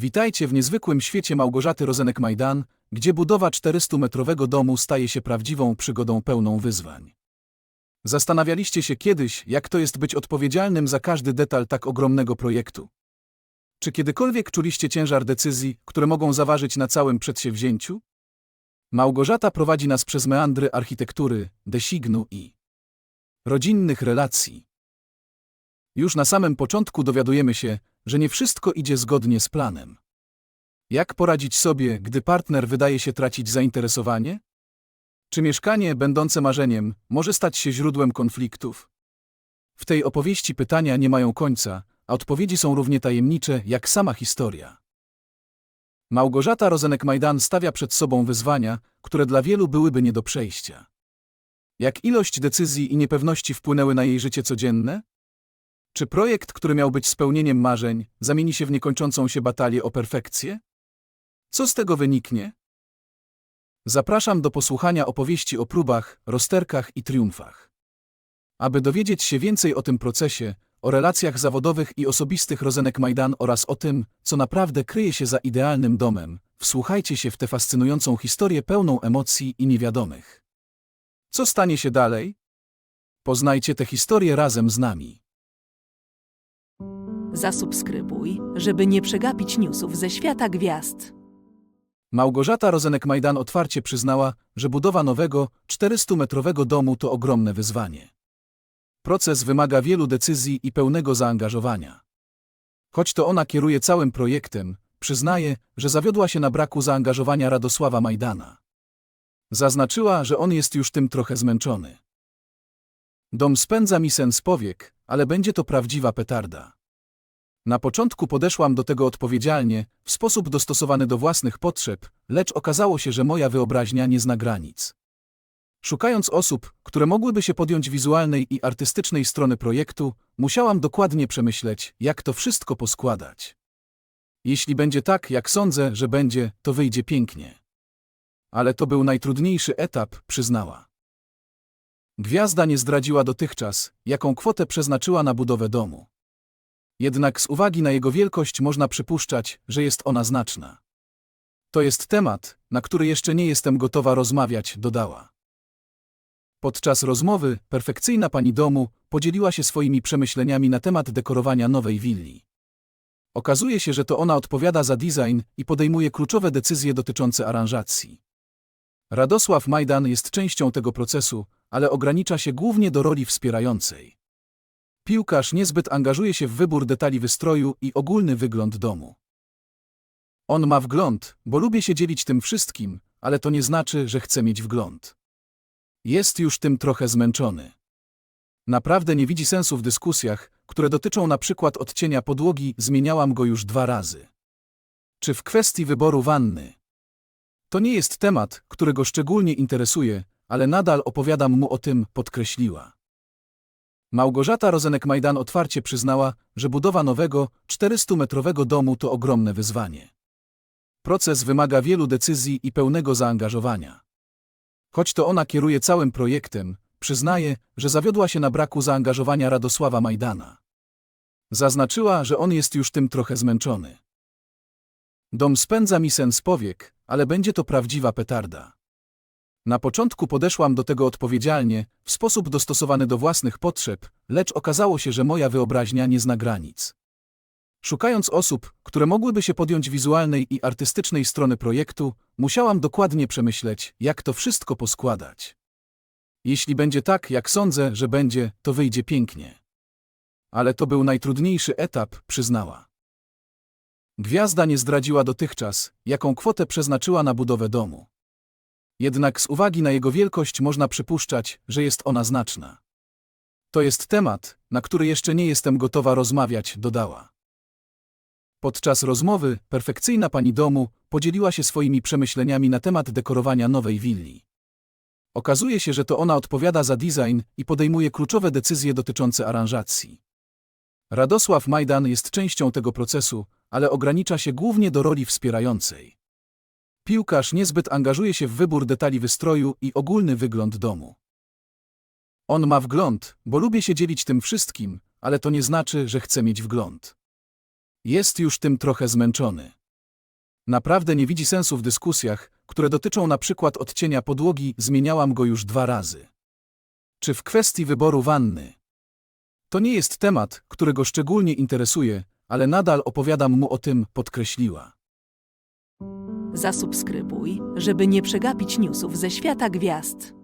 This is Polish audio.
Witajcie w niezwykłym świecie Małgorzaty Rozenek-Majdan, gdzie budowa 400-metrowego domu staje się prawdziwą przygodą pełną wyzwań. Zastanawialiście się kiedyś, jak to jest być odpowiedzialnym za każdy detal tak ogromnego projektu? Czy kiedykolwiek czuliście ciężar decyzji, które mogą zaważyć na całym przedsięwzięciu? Małgorzata prowadzi nas przez meandry architektury, designu i rodzinnych relacji. Już na samym początku dowiadujemy się, że nie wszystko idzie zgodnie z planem. Jak poradzić sobie, gdy partner wydaje się tracić zainteresowanie? Czy mieszkanie, będące marzeniem, może stać się źródłem konfliktów? W tej opowieści pytania nie mają końca, a odpowiedzi są równie tajemnicze jak sama historia. Małgorzata Rozenek-Majdan stawia przed sobą wyzwania, które dla wielu byłyby nie do przejścia. Jak ilość decyzji i niepewności wpłynęły na jej życie codzienne? Czy projekt, który miał być spełnieniem marzeń, zamieni się w niekończącą się batalię o perfekcję? Co z tego wyniknie? Zapraszam do posłuchania opowieści o próbach, rozterkach i triumfach. Aby dowiedzieć się więcej o tym procesie, o relacjach zawodowych i osobistych Rozenek Majdan oraz o tym, co naprawdę kryje się za idealnym domem, wsłuchajcie się w tę fascynującą historię pełną emocji i niewiadomych. Co stanie się dalej? Poznajcie tę historię razem z nami. Zasubskrybuj, żeby nie przegapić newsów ze świata gwiazd. Małgorzata Rozenek-Majdan otwarcie przyznała, że budowa nowego, 400-metrowego domu to ogromne wyzwanie. Proces wymaga wielu decyzji i pełnego zaangażowania. Choć to ona kieruje całym projektem, przyznaje, że zawiodła się na braku zaangażowania Radosława Majdana. Zaznaczyła, że on jest już tym trochę zmęczony. Dom spędza mi sen z powiek, ale będzie to prawdziwa petarda. Na początku podeszłam do tego odpowiedzialnie, w sposób dostosowany do własnych potrzeb, lecz okazało się, że moja wyobraźnia nie zna granic. Szukając osób, które mogłyby się podjąć wizualnej i artystycznej strony projektu, musiałam dokładnie przemyśleć, jak to wszystko poskładać. Jeśli będzie tak, jak sądzę, że będzie, to wyjdzie pięknie. Ale to był najtrudniejszy etap, przyznała. Gwiazda nie zdradziła dotychczas, jaką kwotę przeznaczyła na budowę domu. Jednak z uwagi na jego wielkość można przypuszczać, że jest ona znaczna. To jest temat, na który jeszcze nie jestem gotowa rozmawiać, dodała. Podczas rozmowy perfekcyjna pani domu podzieliła się swoimi przemyśleniami na temat dekorowania nowej willi. Okazuje się, że to ona odpowiada za design i podejmuje kluczowe decyzje dotyczące aranżacji. Radosław Majdan jest częścią tego procesu, ale ogranicza się głównie do roli wspierającej. Piłkarz niezbyt angażuje się w wybór detali wystroju i ogólny wygląd domu. On ma wgląd, bo lubię się dzielić tym wszystkim, ale to nie znaczy, że chce mieć wgląd. Jest już tym trochę zmęczony. Naprawdę nie widzi sensu w dyskusjach, które dotyczą na przykład odcienia podłogi, zmieniałam go już dwa razy. Czy w kwestii wyboru wanny? To nie jest temat, który go szczególnie interesuje, ale nadal opowiadam mu o tym, podkreśliła. Małgorzata Rozenek-Majdan otwarcie przyznała, że budowa nowego, 400-metrowego domu to ogromne wyzwanie. Proces wymaga wielu decyzji i pełnego zaangażowania. Choć to ona kieruje całym projektem, przyznaje, że zawiodła się na braku zaangażowania Radosława Majdana. Zaznaczyła, że on jest już tym trochę zmęczony. Dom spędza mi sen z powiek, ale będzie to prawdziwa petarda. Na początku podeszłam do tego odpowiedzialnie, w sposób dostosowany do własnych potrzeb, lecz okazało się, że moja wyobraźnia nie zna granic. Szukając osób, które mogłyby się podjąć wizualnej i artystycznej strony projektu, musiałam dokładnie przemyśleć, jak to wszystko poskładać. Jeśli będzie tak, jak sądzę, że będzie, to wyjdzie pięknie. Ale to był najtrudniejszy etap, przyznała. Gwiazda nie zdradziła dotychczas, jaką kwotę przeznaczyła na budowę domu. Jednak z uwagi na jego wielkość można przypuszczać, że jest ona znaczna. To jest temat, na który jeszcze nie jestem gotowa rozmawiać, dodała. Podczas rozmowy perfekcyjna pani domu podzieliła się swoimi przemyśleniami na temat dekorowania nowej willi. Okazuje się, że to ona odpowiada za design i podejmuje kluczowe decyzje dotyczące aranżacji. Radosław Majdan jest częścią tego procesu, ale ogranicza się głównie do roli wspierającej. Piłkarz niezbyt angażuje się w wybór detali wystroju i ogólny wygląd domu. On ma wgląd, bo lubię się dzielić tym wszystkim, ale to nie znaczy, że chce mieć wgląd. Jest już tym trochę zmęczony. Naprawdę nie widzi sensu w dyskusjach, które dotyczą na przykład odcienia podłogi, zmieniałam go już dwa razy. Czy w kwestii wyboru wanny? To nie jest temat, który go szczególnie interesuje, ale nadal opowiadam mu o tym, podkreśliła. Zasubskrybuj, żeby nie przegapić newsów ze świata gwiazd.